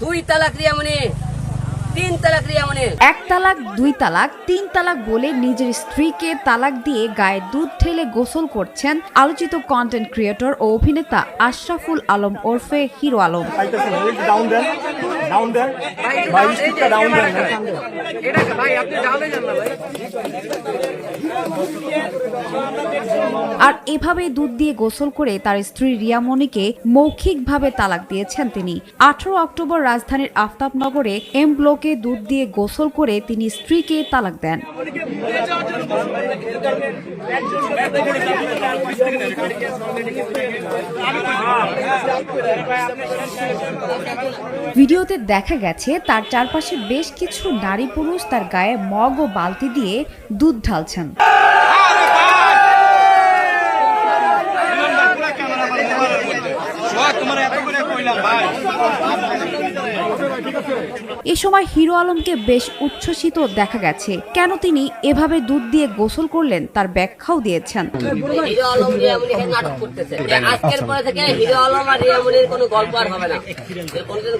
দুই তালাক রিয়ামণি তিন তালাক রিয়ামণি এক তালাক দুই তালাক তিন তালাক বলে নিজের স্ত্রীকে তালাক দিয়ে গায়ে দুধ ঢেলে গোসল করছেন আলোচিত কন্টেন্ট ক্রিয়েটর ও অভিনেতা আশরাফুল আলম ওরফে হিরো আলম। না ডাউন দেন ডাউন দেন ভাই স্টিকটা ডাউন দেন আর এভাবে দুধ দিয়ে গোসল করে তার স্ত্রী রিয়ামণিকে মৌখিকভাবে তালাক দিয়েছেন তিনি। আঠারো অক্টোবর রাজধানীর আফতাবনগরে এম ব্লকে দুধ দিয়ে গোসল করে তিনি স্ত্রীকে তালাক দেন। ভিডিওতে দেখা গেছে, তার চারপাশে বেশ কিছু নারী পুরুষ তার গায়ে মগ ও বালতি দিয়ে দুধ ঢালছেন। এ সময় হিরো আলমকে বেশ উচ্ছ্বসিত দেখা গেছে। কেন তিনি এভাবে দুধ দিয়ে গোসল করলেন তার ব্যাখ্যাও দিয়েছেন। হিরো আলম নাটক করতেছে। আজকের পরে থেকে হিরো আলম আর রিয়ামণির কোনো গল্প আর হবে না।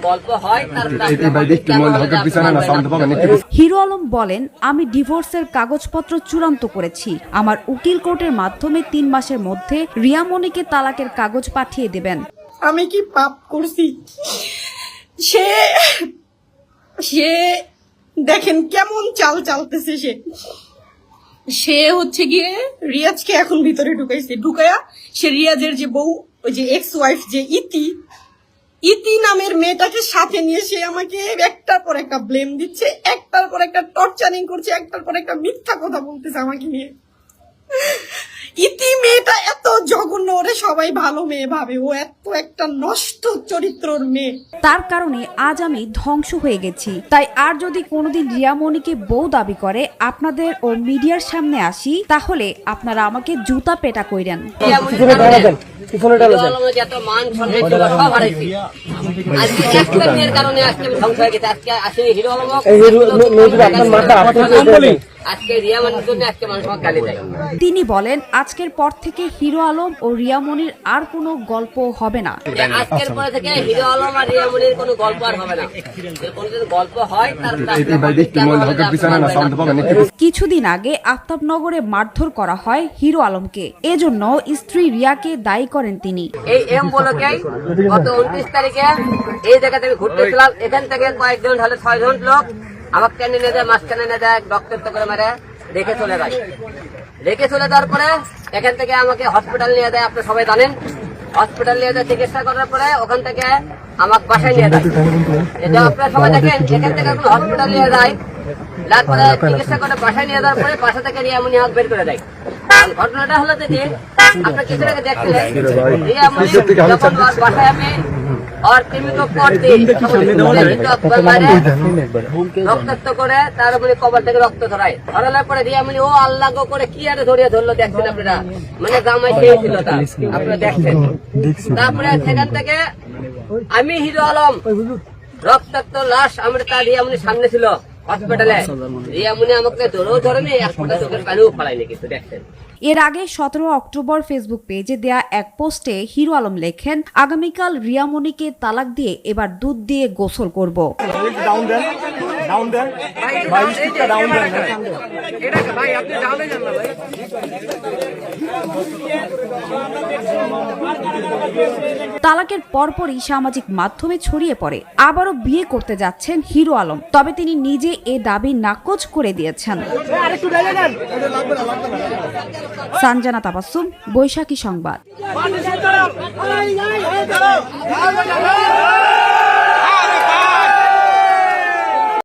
গল্প হয় তার কেমন হবে। তা আপনারা জানবেন। হিরো আলম বলেন আমি ডিভোর্সের কাগজপত্র চূড়ান্ত করেছি। আমার উকিল কোর্টের মাধ্যমে তিন মাসের মধ্যে রিয়ামণিকে তালাকের কাগজ পাঠিয়ে দেবেন। আমি কি পাপ করছি? সে সে দেখেন কেমন চাল চালতেছে সে। সে হচ্ছে গিয়ে রিয়াজকে এখন ভিতরে ঢুকাইছে। ঢুকায়া সে রিয়াজের যে বউ, ওই যে এক্স ওয়াইফ যে ইতি ইতি নামের মেয়েটাকে সাথে নিয়ে সে আমাকে একটার পর একটা ব্লেম দিচ্ছে, একটার পর একটা টর্চারিং করছে, একটার পর একটা মিথ্যা কথা বলতেছে আমাকে নিয়ে। এত জঘন্য ওরে সবাই ভালো মেয়ে ভাবে। ও এত একটা নষ্ট চরিত্রর মেয়ে। তার কারণে আজ আমি ধ্বংস হয়ে গেছি। তাই আর যদি কোনোদিন রিয়ামণিকে বউ দাবি করে আপনাদের ও মিডিয়ার সামনে আসি তাহলে আপনারা আমাকে জুতা পেটা কইরেন। কারণে আজকে একটা মেয়ের কারণে আজকে আমি ধ্বংস হয়ে গেছে। আজকে আসে হিরো আলম আজকে তিনি বলেন আজকের পর থেকে হিরো আলম ও রিয়ামণির আর কোনো গল্প হবে না। আজকের পরে থেকে হিরো আলম আর রিয়ামণির কোনো গল্প আর হবে না। গল্প হয়। কিছুদিন আগে আফতাবনগরে মারধর করা হয় হিরো আলমকে। এজন্য স্ত্রী রিয়াকে দায়ী করেন তিনি। এই এম বলকে গত উনত্রিশ তারিখে এই জায়গা থেকে ঘুরতেছিলাম এখান থেকে কয়েকজন হলে ছয়জন লোক আমাকে টেনে নিয়ে যায় মাঝখানে নিয়ে যায় রক্তাক্ত করে মেরে রেখে চলে যায়। রেখে চলে যাওয়ার পরে এখান থেকে আমাকে হসপিটাল নিয়ে যায় আপনি সবাই জানেন। হসপিটাল নিয়ে যায় চিকিৎসা করার পরে ওখান থেকে আমাকে বাসায় নিয়ে যায়। এটা আপনারা সবাই দেখেন এখান থেকে হসপিটাল নিয়ে যায়। তারপরে চিকিৎসা করে বাসায় নিয়ে যাওয়ার পরে বাসা থেকে রিয়ামনি হাত বের করে দেয়। ঘটনাটা হলো যে আপনার কিছু দেখছিলেন বাসায় আমি और तिमी को पट दी রক্তাক্ত করে তার মানে কবর থেকে রক্ত ধরায় ধরানোর পরে রিয়ামনি ও আল্লাহ গো করে কি আরে ধরিয়ে ধরলো দেখছেন আপনারা মানে জামাই খেয়েছিল তা আপনারা দেখছেন তারপরে সেখান থেকে আমি হিরো আলম রক্তাক্ত লাশ আমার তার রিয়ামনি সামনে ছিল হসপিটালে। রিয়ামনি আমাকে ধরেও ধরেনি এক ফোঁটা চোখের পানিও ফলাইনি কিন্তু দেখছেন। এর আগে সতেরো অক্টোবর ফেসবুক পেজে দেয়া এক পোস্টে হিরো আলম লেখেন আগামীকাল রিয়ামণিকে তালাক দিয়ে এবার দুধ দিয়ে গোসল করব। ডাউন দেন ডাউন দেন ভাই স্টিকটা ডাউন দেন তালাকের পরপরই সামাজিক মাধ্যমে ছড়িয়ে পড়ে আবারও বিয়ে করতে যাচ্ছেন হিরো আলম তবে তিনি নিজে এ দাবি নাকচ করে দিয়েছেন সানজানা তাবাসুম বৈশাখী সংবাদ